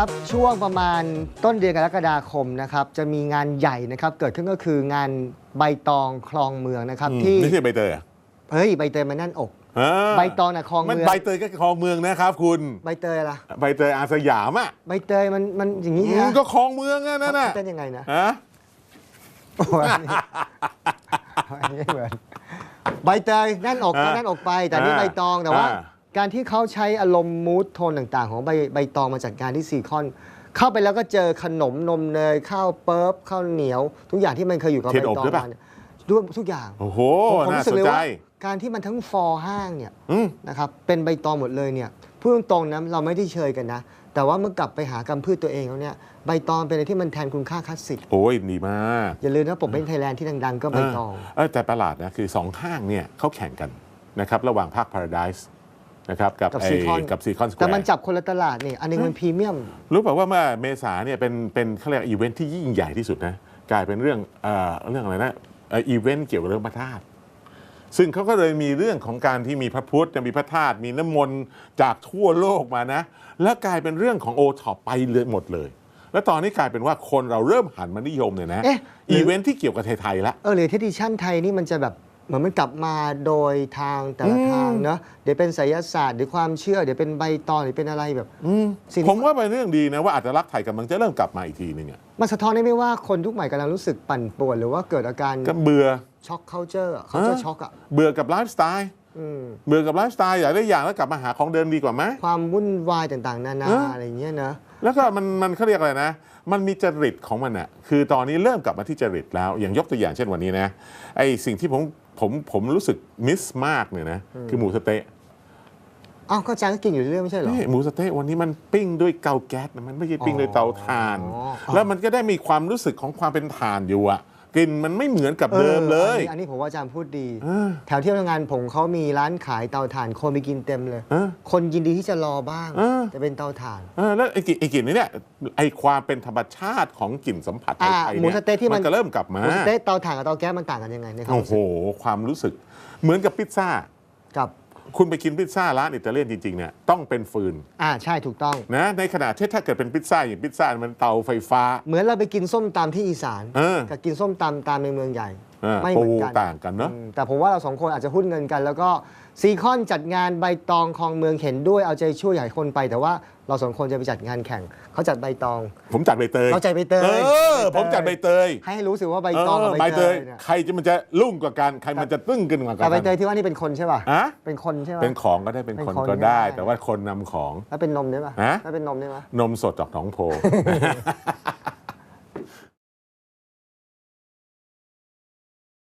ครับ ช่วงประมาณต้นเดือนกรกฎาคมนะครับ จะมีงานใหญ่นะครับ เกิดขึ้นก็คืองานใบตองคลองเมืองนะครับอืมที่ไม่ใช่ใบเตยเหรอเฮ้ยใบเตยมันแน่นอกอ่าใบตองน่ะคลองมันเมืองใบเตยก็คลองเมืองนะครับ คุณใบเตยล่ะใบเตยอาสยามอะใบเตยมันมันอย่างนี้อืมนะก็คลองเมืองอะนั่นน่ะเป็นยังไงนะฮะโอ้ยอันนี้อันนี้เหมือนใบเตยแน่นอกก็แน่นอกไป แต่นี่ใบตองแต่ว่า การที่เขาใช้อารมณ์มูทโทนต่างๆ ของใบใบตองมาจัดการที่ซีคอน เข้าไปแล้วก็เจอขนมนมเนยข้าวเปิ๊บข้าวเหนียว ทุกอย่างที่มันเคยอยู่กับเทีใบยนอบตองด้วยปะมาเนี่ยด้วยทุกอย่างโอ้โหผมผมน่ารู้สึสกนเลยใจว่าการที่มันทั้งฟอร์ห้างเนี่ยอืมนะครับเป็นใบตองหมดเลยเนี่ยพูดตรงๆนะเราไม่ได้เชยกันนะ แต่ว่าเมื่อกลับไปหากำพืชตัวเองแล้วเนี่ยใบตองเป็นอะไรที่มันแทนคุณค่าคลาสสิกโอ้ยดีมาก อย่าลืมนะผมเป็นไทยแลนด์ที่ดังๆ ก็ใบตองเออแต่ประหลาดนะคือสองห้างเนี่ยเขาแข่งกันนะครับระหว่างภาค Paradise นะครับกับกับไอ้ Seacon กับซีคอนสแควแต่มันร์จับคนละตลาดนี่ อันหนึงมันพรีเมียม รู้เปล่าว่าเมื่อเมษาเนี่ยเป็นเป็นเขาเรียกอีเวนท์ที่ยิ่งใหญ่ที่สุดนะกลายเป็นเรื่องเอ่อเรื่องอะไรนะเอ่ออีเวนต์เกี่ยวกับเรื่องพระธาตุซึ่งเขาก็เลยมีเรื่องของการที่มีพระพุทธมีพระธาตุมีน้ำมนต์จากทั่วโลกมานะ แล้วกลายเป็นเรื่องของโอท็อปไปเลยหมดเลย แล้วตอนนี้กลายเป็นว่าคนเราเริ่มหันมานิยมเนี่ยนะเอ๊ะหรืออีเวนท์ที่เกี่ยวกับไทยๆละ เออหรือที่ดิชั่นไทยนี่มันจะแบบ เหมือนมันกลับมาโดยทางแต่ละทางเนอะเดี๋ยวเป็นไสยศาสตร์หรือความเชื่อเดี๋ยวเป็นใบตองหรือเป็นอะไรแบบสิ่งผมว่าเป็นเรื่องดีนะว่าอัตลักษณ์ไทยกำลังจะเริ่มกลับมาอีกทีหนึงอะมันสะท้อนได้ไหมว่าคนทุกใหม่กำลังรู้สึกปั่นป่วนหรือว่าเกิดอาการก็เบื่อช็อกเคาเจอร์เขาจะช็อกอะเบื่อกับไลฟ์สไตล์อืมเบื่อกับไลฟ์สไตล์อยากได้อย่างแล้วกลับมาหาของเดิมดีกว่าไหมความวุ่นวายต่างๆ นานาเออออะไรเงี้ยนะ แล้วก็มันมันเขาเรียกอะไรนะ มันมีจริตของมันอะคือตอนนี้เริ่มกลับมาที่จริตแล้ว อย่างยกตัวอย่างเช่นวันนี้นะไอสิ่งที่ผมผมผมรู้สึกมิสมากเนี่ยนะคือหมูสะเต๊ะอ้าวก็อาจารย์ก็กินอยู่เรื่อยๆไม่ใช่เหรอ นี่หมูสะเต๊ะวันนี้มันปิ้งด้วยเตาแก๊สนะมันไม่ใช่ปิ้งด้วยเตาถ่านอ๋อแล้วมันก็ได้มีความรู้สึกของความเป็นถ่านอยู่อะ กลิ่นมันไม่เหมือนกับเดิมเลยอออันนี้อันนี้ผมว่าอาจารย์พูดดี เออแถวที่ทำงานผมเขามีร้านขายเตาถ่านคนไปกินเต็มเลย เออคนยินดีที่จะรอบ้าง เออ แต่เป็นเตาถ่าน เออแล้วไอ้กลิ่นไอ้กลิ่นนี้เนี่ยไอ้ความเป็นธรรมชาติของกลิ่นสัมผัสไทอ่ายๆหมูเนี่ยสะเต๊ะที่มันมันก็เริ่มกลับมาหมูสะเต๊ะเตาถ่านกับเตาแก๊สมันต่างกันยังไงในความโอ้รู้โห สึกความรู้สึกเหมือนกับพิซซ่า กับ คุณไปกินพิซซ่าร้านอิตาเลียนจริงๆเนี่ยต้องเป็นฟืนอ่าใช่ถูกต้อง นะในขณะที่ถ้าเกิดเป็นพิซซ่าอย่างพิซซ่ามันเตาไฟฟ้า เหมือนเราไปกินส้มตำที่อีสานเออ กับกินส้มตำตามในเมืองใหญ่เออไม่เหมือนกันปูต่างกันเนอะ อืมแต่ผมว่าเราสองคนอาจจะหุ้นเงินกัน แล้วก็ซีคอนจัดงานใบตองคลองเมืองเห็นด้วยเอาใจช่วยอยากให้คนไป แต่ว่าเราสองคนจะไปจัดงานแข่งเขาจัดใบตอง ผมจัดใบเตยเราจัดใบเตยเออผมจัดใบเตยให้รู้สึกว่าใบเอตองกับอใบใบเตเตยยเนี่ยใครจะมันจะรุ่งกว่ากัน ใครมันจะตึ้งขึ้นกว่าแต่ใบกันเตยที่ว่านี่เป็นคนใช่ป่ะอะเป็นคนใช่ป่ะ เป็นของก็ได้เป็นเป็นคนคนก็ได้ ก็ได้ แต่ว่าคนนำของ แล้วเป็นนมได้ป่ะฮะ แล้วเป็นนมได้ป่ะนมสดจากหนองโพ